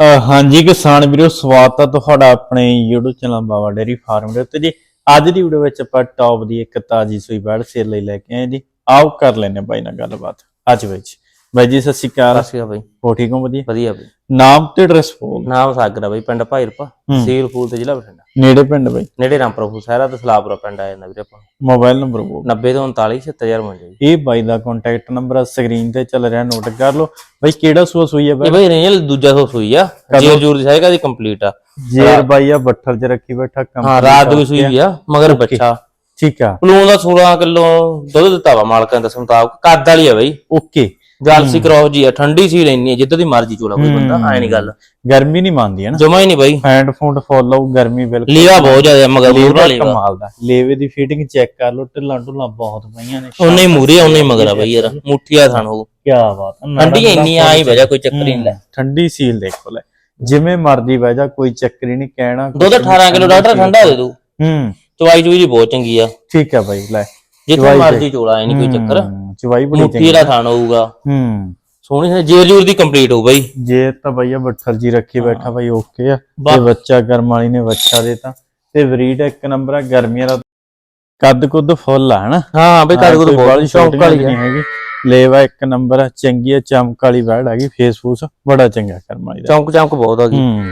ਅਹ ਹਾਂਜੀ ਕਿਸਾਨ ਵੀਰੋ, ਸਵਾਗਤ ਹੈ ਤੁਹਾਡਾ ਆਪਣੇ YouTube channel Baba dairy farm ਦੇ ਉੱਤੇ ਜੀ। ਅੱਜ ਦੀ ਵੀਡੀਓ ਵਿੱਚ ਆਪਾਂ ਟੌਪ ਦੀ ਇੱਕ ਤਾਜੀ ਸੂਈ ਬੈੜ ਸੇਲ ਲਈ ਲੈ ਕੇ ਆਏ ਜੀ। ਆਓ ਕਰ ਲੈਨੇ ਬਾਈ ਨਾਲ ਗੱਲਬਾਤ। ਅੱਜ ਵਿੱਚ ਬਾਈ ਜੀ ਸਤਿ ਸ਼੍ਰੀ ਅਕਾਲ। ਸਸਿਆ ਬਾਈ। ਹੋ ਠੀਕ ਹੋ ਵਧੀਆ? ਵਧੀਆ ਬਾਈ। ਨਾਮ ਤੇ ਐਡਰੈਸ ਬੋਲ। ਨਾਮ ਸਾਗਰ ਆ ਬਾਈ ਪਿੰਡ ਭਾਈਰਪਾ। ਸੀਲ ਫੂਲ ਤੇ ਜ਼ਿਲ੍ਹਾ ਬਠਿੰਡਾ। ਨੇੜੇ ਪਿੰਡ ਬਾਈ? ਨੇੜੇ ਰਾਮਪੁਰ ਸਾਰਾ ਤੇ ਸਲਾਪੁਰਾ ਪਿੰਡ ਆ ਜਾਂਦਾ ਵੀਰੇ ਆਪਾਂ। ਮੋਬਾਈਲ ਨੰਬਰ ਬੋਲ। 90 ਤੋਂ 39 76000 ਮੰਗੇ ਜੀ। ਇਹ ਬਾਈ ਦਾ ਕੰਟੈਕਟ ਨੰਬਰ ਸਕਰੀਨ ਤੇ ਚੱਲ ਰਿਹਾ ਨੋਟ ਕਰ ਲਓ। ਬਾਈ ਕਿਹੜਾ ਸੂਆ ਸੂਈ ਹੈ ਇਹ ਬਾਈ? ਬਾਈ ਰੇਂਜਲ ਦੂਜਾ ਸੋ ਸੂਈ ਆ। ਜੇਰ ਜੂਰ ਦੀ ਸਾਇਕਾ ਦੀ ਕੰਪਲੀਟ ਆ। ਜੇਰ ਬਾਈ ਆ ਬੱਠਲ 'ਚ ਰੱਖੀ ਬੈਠਾ ਕੰਮ ਹਾਂ ਰਾਤ ਦੀ ਸੂਈ ਆ ਮਗਰ ਬੱਚਾ ਠੀਕ ਆ। ਪਲੂਨ ਦਾ 16 ਕਿਲੋ ਦੁੱਧ ਦਿੱਤਾ ਵਾ ਮਾਲਕਾਂ ਦੇ ਮੁਤਾਬਕ ਕੱਦ ਵਾਲੀ ਆ ਬਾਈ। ਓਕੇ। ਜਾਲਸੀ ਕ੍ਰੋਸ ਜੀ ਆ ਠੰਡੀ ਸੀ ਲੈਣੀ ਆ ਜਿੱਦਾਂ ਦੀ ਮਰਜ਼ੀ ਚੋਲਾ ਕੋਈ ਬੰਦਾ ਐ ਨਹੀਂ ਗੱਲ। ਗਰਮੀ ਨਹੀਂ ਮੰਨਦੀ ਹੈ ਨਾ। ਜਮਾ ਹੀ ਨਹੀਂ ਬਾਈ। ਹੈਂਡ ਫੂਡ ਫੋਲੋ ਗਰਮੀ ਬਿਲਕੁਲ। ਲੀਵਾ ਬਹੁਤ ਜ਼ਿਆਦਾ ਮਗਰ ਲੇਵਾ ਕਮਾਲ ਦਾ। ਲੇਵੇ ਦੀ ਫਿਟਿੰਗ ਚੈੱਕ ਕਰ ਲਓ ਢਿੱਲਾਂ ਢੁੱਲਾਂ ਬਹੁਤ ਪਈਆਂ ਨੇ। ਉਹਨੇ ਮੂਰੇ ਉਹਨੇ ਮਗਰ ਆ ਬਾਈ ਯਾਰ। ਮੁੱਠੀਆ ਥਣ ਹੋ। ਕੀ ਬਾਤ ਹੈ। ਠੰਡੀ ਇੰਨੀ ਆਈ ਵਜਾ ਕੋਈ ਚੱਕਰ ਹੀ ਨਹੀਂ ਲੈ। ਠੰਡੀ ਸੀਲ ਦੇਖੋ ਲੈ। ਜਿਵੇਂ ਮਰਦੀ ਬਹਿ ਜਾ ਕੋਈ ਚੱਕਰ ਹੀ ਨਹੀਂ ਕਹਿਣਾ ਦੁੱਧ 18 ਕਿਲੋ ਡਾਕਟਰ ਠੰਡਾ ਦੇ ਦੂ। ਹੂੰ। ਚਵਾਈ ਚੂਈ ਦੀ ਬਹੁਤ ਚੰਗੀ ਆ। ਠੀਕ ਹੈ ਬਾਈ ਲੈ। ਜਿੱਥੇ ਮਰਜ਼ੀ ਚੋਲਾ ਐ ਨਹੀਂ ਕੋਈ ਚੱਕਰ। ਹੂੰ, ਚਵਾਈ ਬੜੀ ਮੁੱਠੀ ਚੰਗੀ ਦਾ ਥਾਣ ਹੋਊਗਾ। ਹੂੰ। ਸੋਹਣੀ ਹੈ ਜੇਰ ਜੂਰ ਦੀ ਕੰਪਲੀਟ ਹੋ ਬਾਈ। ਜੇ ਤਾਂ ਬਈਆ ਬੱਠਲ ਜੀ ਰੱਖੀ ਬੈਠਾ ਬਾਈ ਓਕੇ ਆ। ਬਾ- ਤੇ ਬੱਚਾ ਗਰਮ ਵਾਲੀ ਨੇ ਬੱਚਾ ਦੇਤਾ। ਤੇ ਬਰੀਡ ਇੱਕ ਨੰਬਰ ਆ ਗਰਮੀਆਂ ਦਾ ਕੱਦ ਕੁੱਦ ਫੁੱਲ ਆ ਹਨਾ? ਹਾਂ ਬਈ ਕਰ ਕੋਈ ਬਹੁਤ ਸ਼ੌਕ ਵਾਲੀ ਨਹੀਂ ਹੈਗੀ। ਲੇਵਾ ਇੱਕ ਨੰਬਰ ਆ ਚੰਗੀ ਆ ਚਮਕ ਵਾਲੀ ਬੈੜ ਹੈਗੀ ਫੇਸ ਫੂਸ ਬੜਾ ਚੰਗਾ ਕਰਮ ਵਾਲੀ ਦਾ। ਚੌਂਕ ਚੌਂਕ ਬਹੁਤ ਆ ਗਈ ਹੂੰ।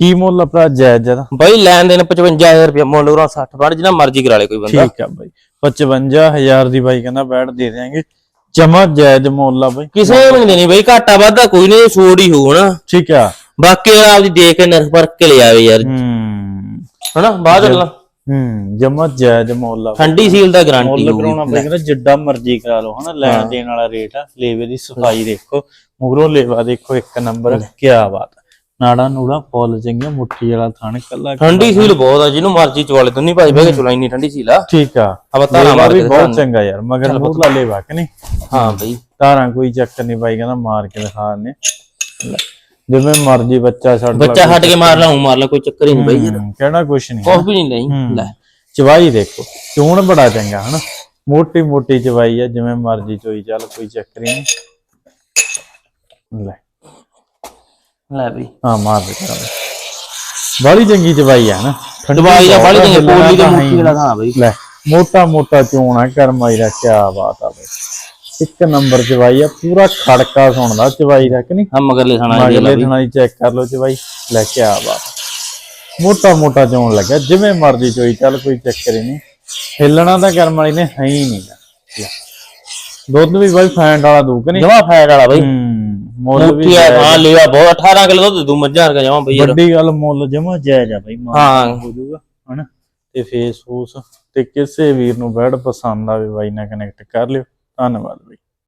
ਕੀ ਮੁੱਲ ਆਪਣਾ ਜਾਇਜ਼ ਜਦਾ ਬਾਈ ਲੈਣ ਦੇਣ 55000 ਰੁਪਏ ਮੁੱਲ ਉਰਾਂ 60 ਬੜ ਜਿੰਨਾ ਮਰਜ਼ੀ ਕਰਾ ਲੇ ਕੋਈ ਬੰਦਾ। ਠੀਕ ਆ ਬਾਈ। 55000 ਦੀ ਬਾਈ ਕਹਿੰਦਾ ਬੈੜ ਦੇ ਦੇਾਂਗੇ ਜਮਾ ਜਾਇਜ਼ ਮੁੱਲ ਆ ਬਾਈ। ਕਿਸੇ ਨੂੰ ਨਹੀਂ ਦੇਣੀ ਬਾਈ ਘਾਟਾ ਵਾਧਾ ਕੋਈ ਨਹੀਂ ਛੋੜ ਹੀ ਨਾ। ਠੀਕ ਆ। ਬਾਕੀ ਆਪਦੀ ਦੇਖ ਕੇ ਨਰਖ ਪਰਖ ਕੇ ਲੈ ਆਵੇ ਯਾਰ। ਹੂੰ। ਹਨਾ ਬਾਅਦ ਚ ਹੂੰ ਜਮਾ ਜਾਇਜ਼ ਮੁੱਲ ਆ ਠੰਡੀ ਸੀਲ ਦਾ ਗਾਰੰਟੀ ਮੁੱਲ ਕਰਾਉਣਾ ਬਾਈ ਕਹਿੰਦਾ ਜਿੱਡਾ ਮਰਜ਼ੀ ਕਰਾ ਲਓ ਹਨਾ ਲੈਣ ਦੇਣ ਵਾਲਾ ਰੇਟ ਆ। ਲੇਵੇ ਦੀ ਸਫ਼ਾਈ ਦੇਖੋ। ਮੁਗਰੋਂ ਲੇਵਾ ਦੇਖੋ ਇੱਕ ਨੰਬਰ ਕੀ ਬਾਤ। ਨਾੜਾ ਨੂੜਾ ਫੁੱਲ ਚੰਗੀਆਂ ਮੁੱਠੀ ਵਾਲਾ ਥਣ ਕੱਲਾ ਠੰਡੀ ਸੀਲ ਬਹੁਤ ਆ ਜਿਹਨੂੰ ਮਰਜ਼ੀ ਚਵਾਲੇ ਦੁੰਨੀ ਭਾਈ ਬਹਿ ਕੇ ਚੁਲਾ ਇੰਨੀ ਠੰਡੀ ਸੀਲ ਆ। ਠੀਕ ਆ। ਆਪਾਂ ਤਾਰਾਂ ਮਾਰ ਕੇ ਬਹੁਤ ਚੰਗਾ ਯਾਰ ਮਗਰ ਮੂਹਲਾ ਲੇਵਾ ਕਿ ਨਹੀਂ। ਹਾਂ ਬਈ। ਧਾਰਾਂ ਕੋਈ ਚੱਕਰ ਨਹੀਂ ਬਾਈ ਕਹਿੰਦਾ ਮਾਰ ਕੇ ਦਿਖਾ ਨੇ ਜਿਵੇਂ ਮਰਜ਼ੀ ਬੱਚਾ ਛੱਡ ਲਾ ਬੱਚਾ ਹਟ ਕੇ ਮਾਰ ਲਾ ਮਾਰ ਲਾ ਕੋਈ ਚੱਕਰ ਹੀ ਨਹੀਂ ਬਈ ਯਾਰ। ਕਹਿਣਾ ਕੁਛ ਨਹੀਂ। ਕੁਛ ਵੀ ਨਹੀਂ ਨਹੀਂ। ਲੈ। ਚਵਾਈ ਦੇਖੋ ਚੂਣ ਬੜਾ ਚੰਗਾ ਹਨਾ? ਮੋਟੀ ਮੋਟੀ ਚਵਾਈ ਆ ਜਿਵੇਂ ਮਰਜ਼ੀ ਚੋਈ ਚੱਲ ਕੋਈ ਚੱਕਰ ਹੀ ਨਹੀਂ। ਲੈ। ਲੈ ਬਈ ਹਾਂ ਮਾਰ ਦੇ ਕਰਾਂ ਬੜੀ ਚੰਗੀ ਚਵਾਈ ਆ ਨਾ। ਦਵਾਈ ਆ, ਚੰਗੀ ਹਿੱਲਣਾ ਪੋਲੀ ਦੇ ਮੁੱਠੀ ਵਾਲਾ ਥਾਂ ਬਈ। ਲੈ ਮੋਟਾ ਮੋਟਾ ਚੂਣ ਆ ਕਰਮਾਈ ਦਾ ਕੀ ਬਾਤ ਆ ਬਈ। ਇੱਕ ਨੰਬਰ ਚਵਾਈ ਆ ਪੂਰਾ ਖੜਕਾ ਸੁਣਦਾ ਚਵਾਈ ਦਾ ਕਿ ਨਹੀਂ? ਹਾਂ ਮਗਰਲੇ ਥਾਣਾ ਲੈ ਬਈ। ਦਿਨਾਂ ਦੀ ਚੈੱਕ ਕਰ ਲਓ ਚਵਾਈ ਲੈ ਕੇ ਆ। ਬਾਤ ਮੋਟਾ ਮੋਟਾ ਚੋਣ ਲੱਗਿਆ ਜਿਵੇਂ ਮਰਜ਼ੀ ਚੋਈ ਚੱਲ ਕੋਈ ਚੱਕਰ ਹੀ ਨਹੀਂ। ਹਿੱਲਣਾ ਤਾਂ ਕਰਮ ਵਾਲੀ ਨੇ ਹੈ ਹੀ ਨਹੀਂ। ਲੈ। ਦੁੱਧ ਵੀ ਬਾਈ ਫੈਂਟ ਵਾਲਾ ਦੂ ਕਿ ਨਹੀਂ? ਜਮਾ ਫੈਟ ਵਾਲਾ ਬਈ। ਮੁੱਲ ਵੀ ਮੁੱਠੀ ਆ ਹਾਂ ਲਿਆ ਬਹੁਤ 18 ਕਿਲੋ ਦੁੱਧ ਦੂ ਮੱਝਾਂ ਵਰਗਾ ਜਮਾ ਬਈ ਯਾਰ ਵੱਡੀ ਗੱਲ ਮੁੱਲ ਜਮਾ ਜਾਇਜ਼ ਆ ਬਾਈ ਮਾਨ ਹਾਂ। ਹੋ ਜਾਊਗਾ ਹਨਾ? ਤੇ ਫੇਸ ਫੂਸ ਤੇ ਕਿਸੇ ਵੀਰ ਨੂੰ ਬੈਡ ਪਸੰਦ ਆਵੇ ਬਾਈ ਨਾਲ ਕਨੈਕਟ ਕਰ ਲਿਓ। ਧੰਨਵਾਦ ਬਾਈ।